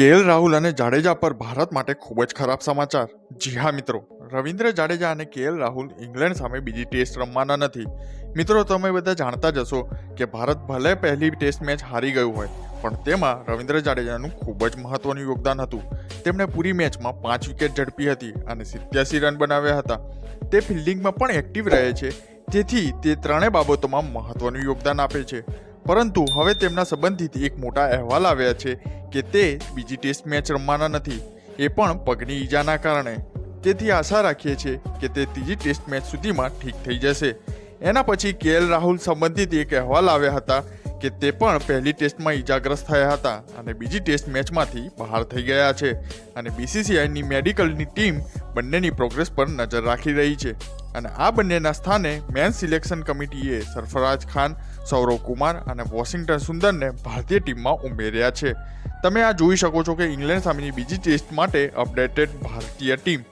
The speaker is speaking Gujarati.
કેએલ રાહુલ અને જાડેજા પર ભારત માટે ખૂબ જ ખરાબ સમાચાર. જી હા, મિત્રો. રવિન્દ્ર જાડેજા અને કેએલ રાહુલ ઇંગ્લેન્ડ સામે બીજી ટેસ્ટ રમવાના નથી. મિત્રો, તમે બધા જાણતા જ હશો કે ભારત ભલે પહેલી ટેસ્ટ મેચ હારી ગયું હોય, પણ તેમાં રવિન્દ્ર જાડેજાનું ખૂબ જ મહત્વનું યોગદાન હતું. તેમણે પૂરી મેચમાં પાંચ વિકેટ ઝડપી હતી અને સિત્યાસી રન બનાવ્યા હતા. તે ફિલ્ડિંગમાં પણ એક્ટિવ રહે છે તેથી તે ત્રણેય બાબતોમાં મહત્વનું યોગદાન આપે છે. પરંતુ હવે તેમના સંબંધિત એક મોટા અહેવાલ આવ્યા છે કે તે બીજી ટેસ્ટ મેચ રમવાના નથી. એ પણ પગની ઈજાના કારણે. તેથી આશા રાખીએ છીએ કે તે ત્રીજી ટેસ્ટ મેચ સુધીમાં ઠીક થઈ જશે. એના પછી કેએલ રાહુલ સંબંધિત એક અહેવાલ આવ્યા હતા કે તે પણ પહેલી ટેસ્ટમાં ઈજાગ્રસ્ત થયા હતા અને બીજી ટેસ્ટ મેચમાંથી બહાર થઈ ગયા છે. અને બીસીસીઆઈની મેડિકલની ટીમ બંનેની પ્રોગ્રેસ પર નજર રાખી રહી છે. અને આ બંનેના સ્થાને મેન સિલેક્શન કમિટીએ સરફરાજ ખાન, સૌરવ કુમાર અને વોશિંગ્ટન સુંદરને ભારતીય ટીમમાં ઉમેર્યા છે. તમે આ જોઈ શકો છો કે ઇંગ્લેન્ડ સામેની બીજી ટેસ્ટ માટે અપડેટેડ ભારતીય ટીમ